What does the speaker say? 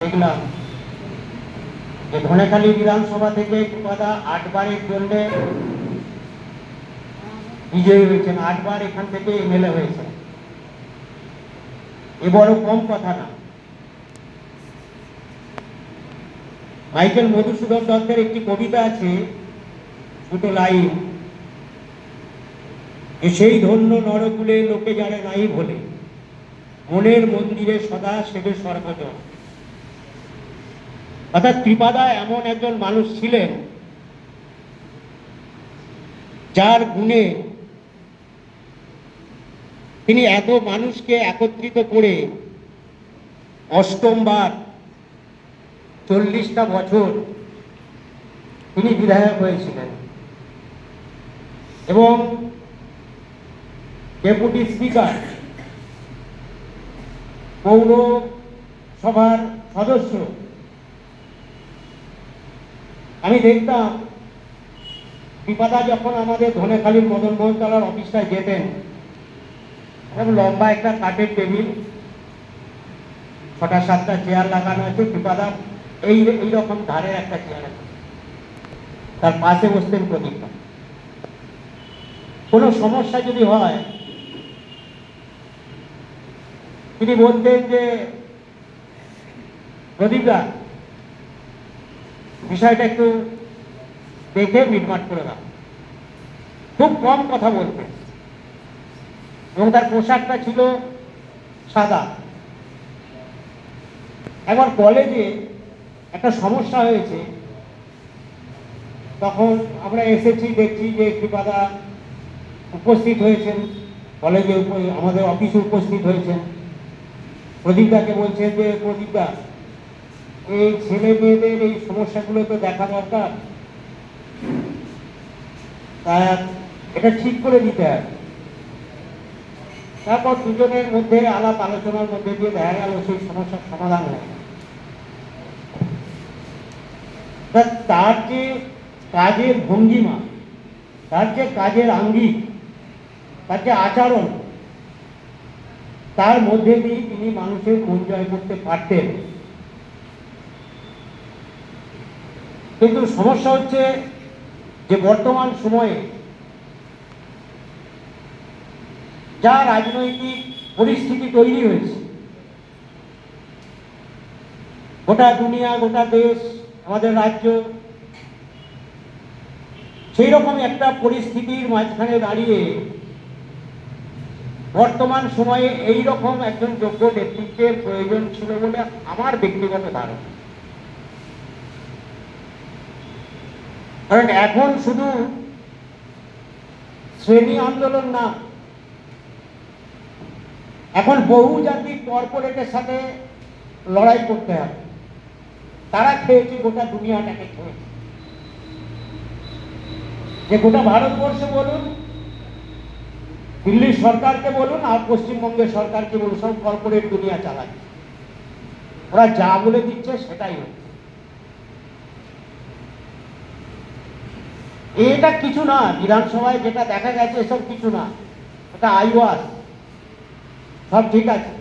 দেখলাম যে ধনেখালী বিধানসভা থেকে কথা আটবারের জন্য বিজয়ী হয়েছেন, আটবার এখান থেকে এমএলএ হয়েছেন। এ বড় কম কথা না। মাইকেল মধুসূদন দত্তের একটি কবিতা আছে দুটো লাইন, যে সেই ধন্য নরকুলে লোকে যারা নাই বলে, মনের মন্দিরে সদা সেবে সর্বজন। অর্থাৎ কৃপাদা এমন একজন মানুষ ছিলেন যার গুণে তিনি এত মানুষকে একত্রিত করে অষ্টমবার চল্লিশটা বছর তিনি বিধায়ক হয়েছিলেন। এবং ডেপুটি স্পিকার, পৌরসভার সদস্য আমি দেখতাম বিপাদা যখন আমাদের ধনেখালীর মদন মোহনতলার অফিসটায় যেতেন লম্বা একটা কাঠের টেবিল, ছটা সাতটা চেয়ার লাগানো আছে, বিপাদা এই এই রকম ধারের একটা চেয়ার আছে। তার পাশে বসতেন প্রদীপটা কোনো সমস্যা যদি হয়, তিনি বলতেন যে, প্রদীপদা বিষয়টা একটু দেখে মিটমাট করে দাও। খুব কম কথা বলতেন এবং তার পোশাকটা ছিল সাদা। একবার কলেজে একটা সমস্যা হয়েছে। তখন আমরা এসেছি, দেখছি যে কৃপাদা উপস্থিত হয়েছেন। কলেজে আমাদের অফিসে উপস্থিত হয়েছেন। প্রদীপদাকে বলছেন যে, প্রদীপদা এই ছেলে মেয়েদের এই সমস্যাগুলো তো দেখা দরকার। তা এটা ঠিক করে দিতে হবে। তারপর দুজনের মধ্যে আলাপ আলোচনার মধ্যে দিয়ে দেখা গেল সেই সমস্যার সমাধান হয় তার যে কাজের ভঙ্গিমা, তার যে কাজের আঙ্গিক, তার যে আচরণ, তার মধ্যে দিয়ে তিনি মানুষের মন জয় করতে পারতেন। কিন্তু সমস্যা হচ্ছে যে বর্তমান সময়ে যা রাজনৈতিক পরিস্থিতি তৈরি হয়েছে, গোটা দুনিয়া, গোটা দেশ, আমাদের রাজ্য, সেই রকম একটা পরিস্থিতির মাঝখানে দাঁড়িয়ে বর্তমান সময়ে এই রকম একজন যোগ্য নেতৃত্বের প্রয়োজন ছিল বলে আমার ব্যক্তিগত ধারণা। কারণ এখন শুধু শ্রেণি আন্দোলন না, এখন বহু জাতিক কর্পোরেটের সাথে লড়াই করতে হবে তারা খেয়েছে গোটা দুনিয়াটাকে খেয়েছে যে গোটা ভারতবর্ষ বলুন, দিল্লির সরকারকে বলুন আর পশ্চিমবঙ্গের সরকারকে বলুন, সব কর্পোরেট দুনিয়া চালাচ্ছে। ওরা যা বলে দিচ্ছে সেটাই হচ্ছে। এটা কিছু না, বিধানসভায় যেটা দেখা গেছে এসব কিছু না। এটা আইওয়াস। সব ঠিক আছে।